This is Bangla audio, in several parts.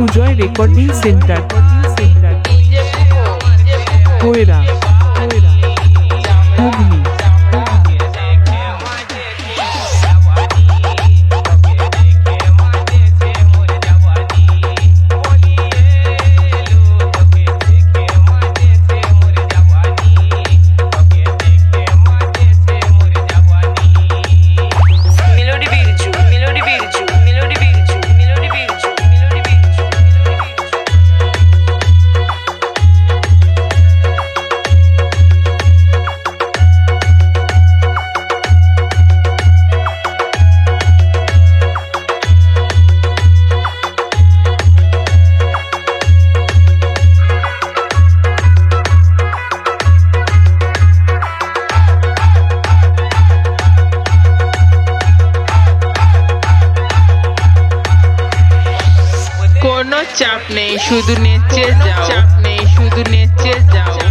Sujoy recording centre. কোয়েরা শুধু নেচে যাও। চাপ নেই শুধু নেচে যাও।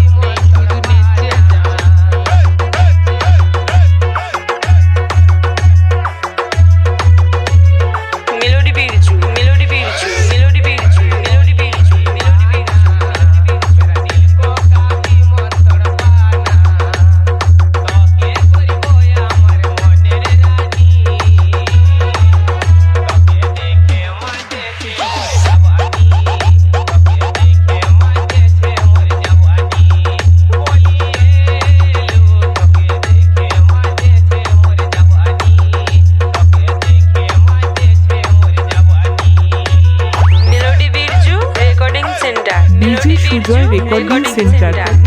syntax. syntax.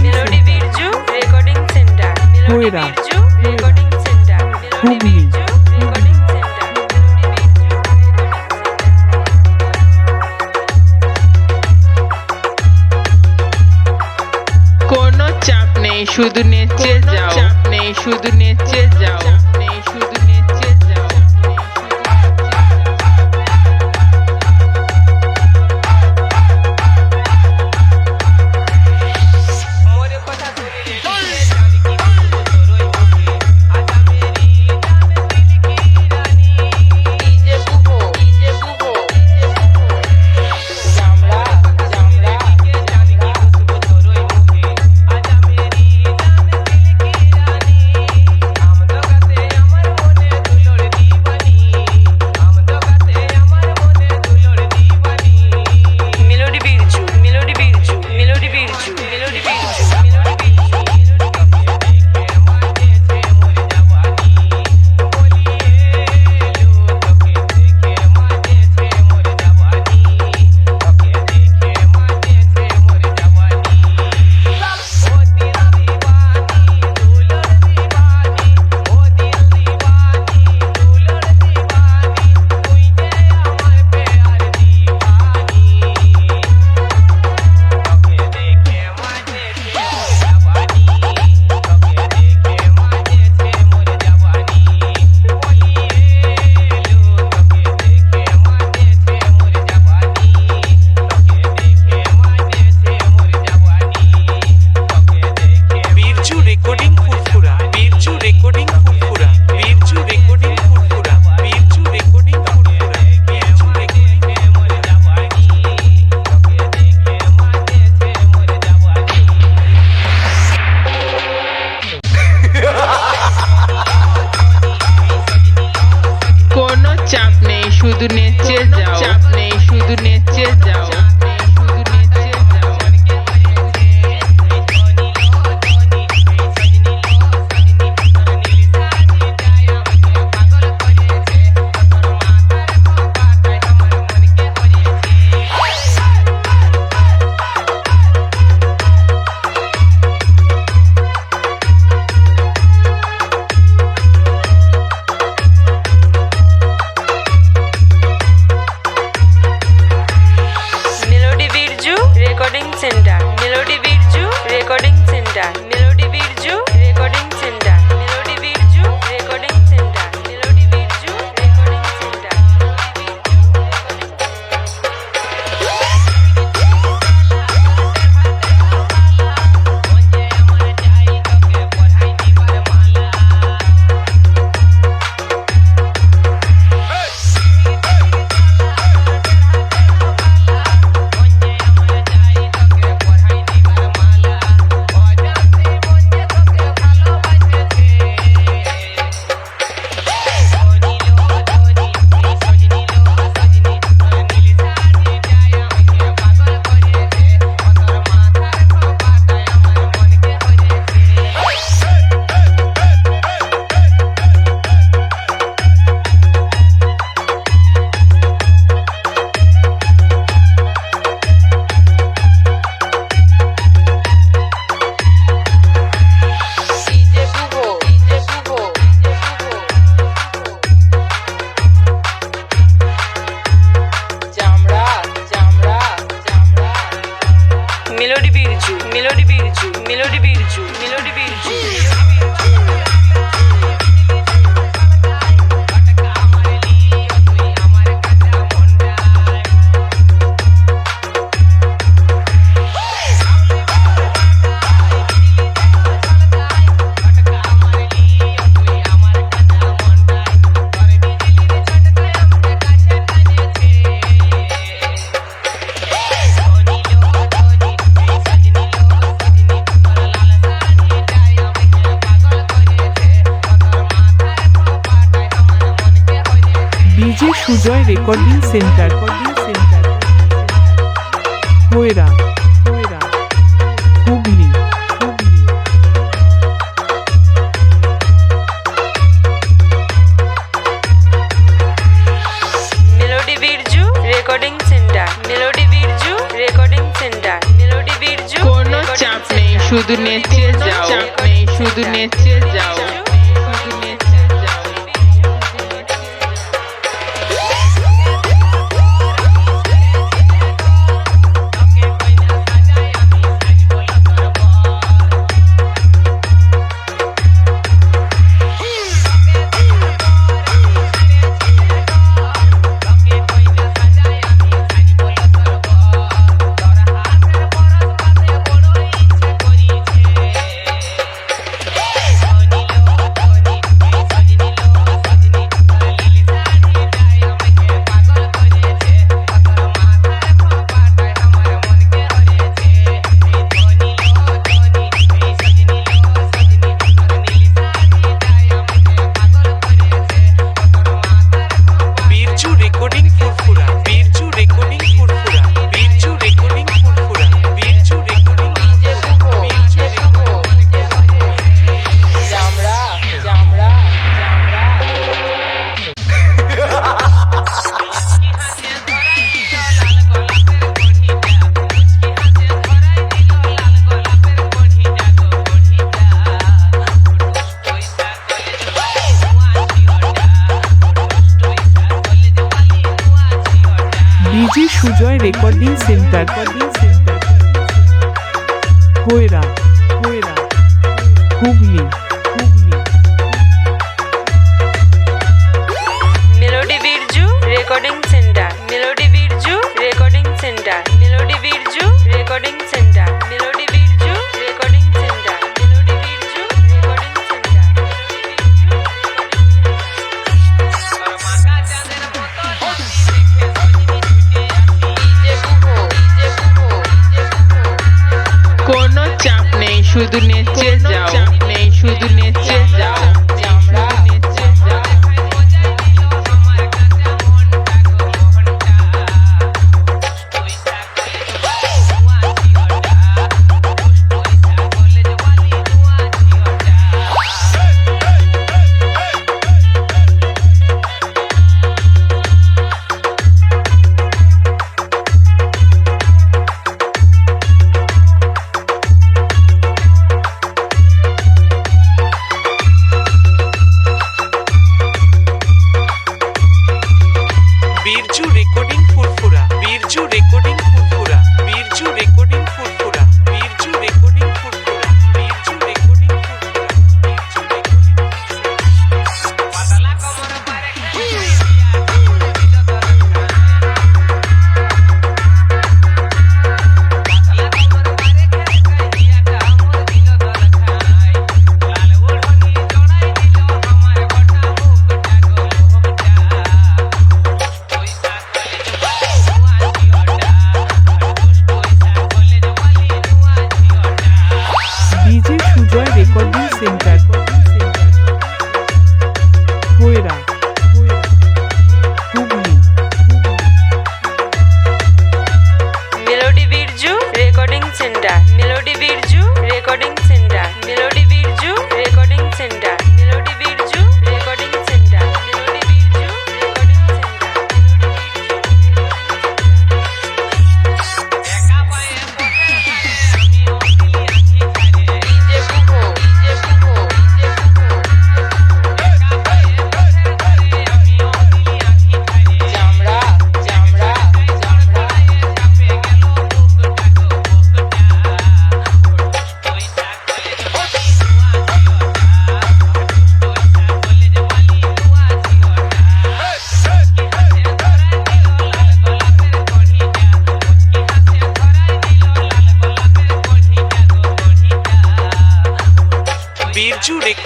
Birju recording centre melody Birju recording centre Melody Bircu, melody Bircu, melody Bircu, melody Bircu. Sujoy recording centre. Recording centre Koyera Koyera Hooghly melody Birju recording centre melody Birju recording centre melody Birju কোনো চাপ নেই। শুধু নেচে যাও। চাপ নেই শুধু নেচে Sujoy recording centre. কোয়েরা কোয়েরা Hooghly Hooghly melody Birju recording centre melody Birju recording centre melody Birju recording centre শুধু নেচে যাও নেই শুধু নেচে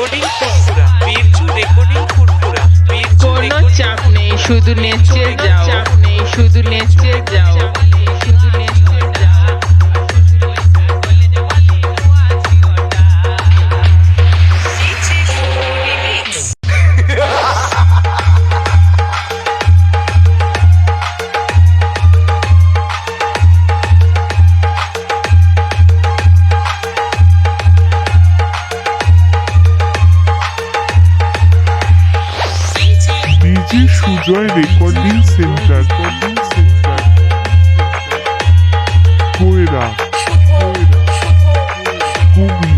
রেকর্ডিং ফুরফুরা বীরজু রেকর্ডিং ফুরফুরা কোনো চাপ নেই শুধু নেচে যাও। চাপ নেই শুধু নেচে যাও। শুধু নেচে Joy recording center. Coding center. Coding center. Coding center.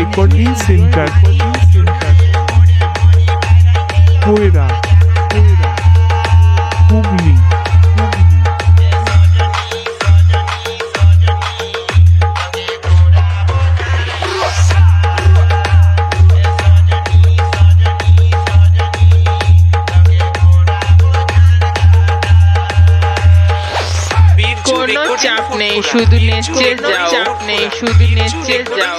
Recording centre Poyra Hooghly কোনো চাপ নেই শুধু নেচে যাও চাপ নেই শুধু নেচে যাও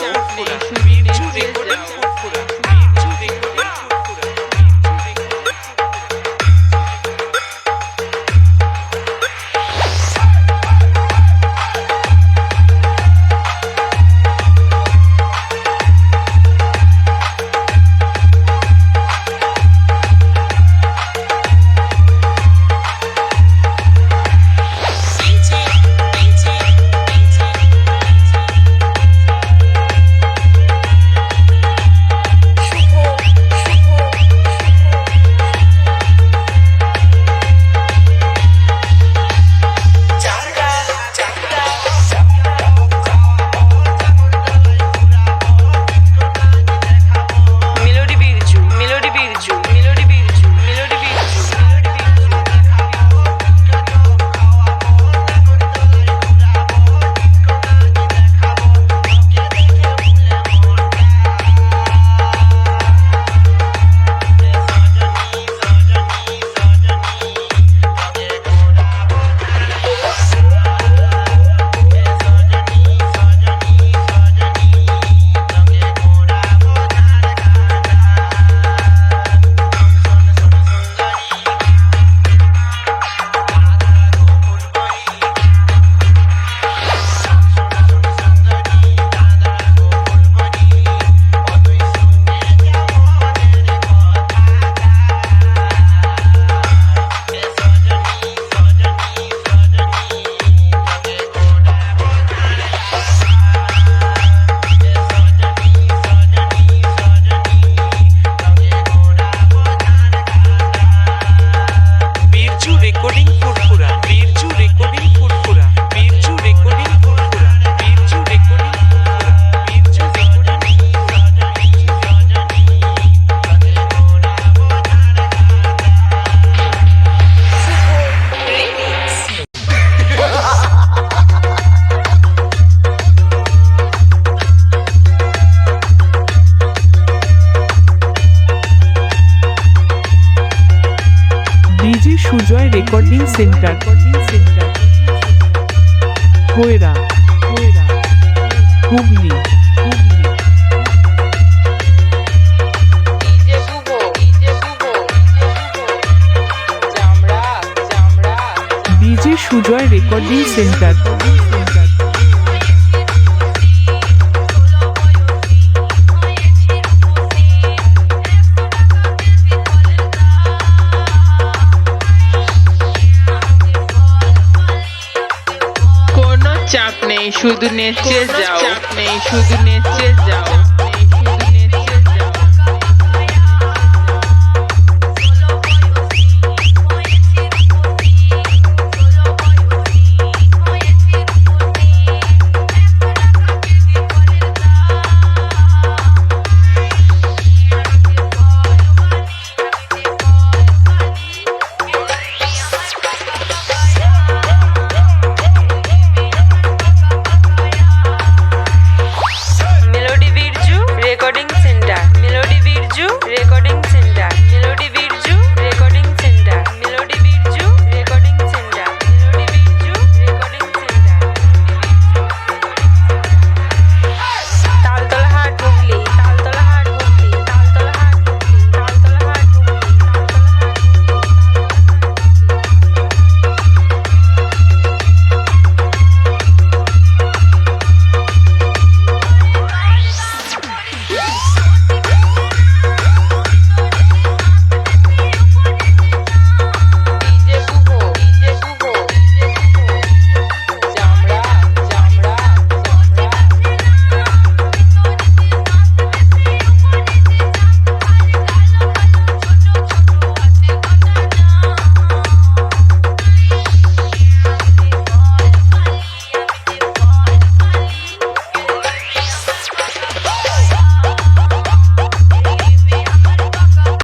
coaching centre coaching centre Koyera Koyera Hooghly Sujoy recording centre শুধু নেচে যাও। চাপ নেই শুধু নেচে যাও।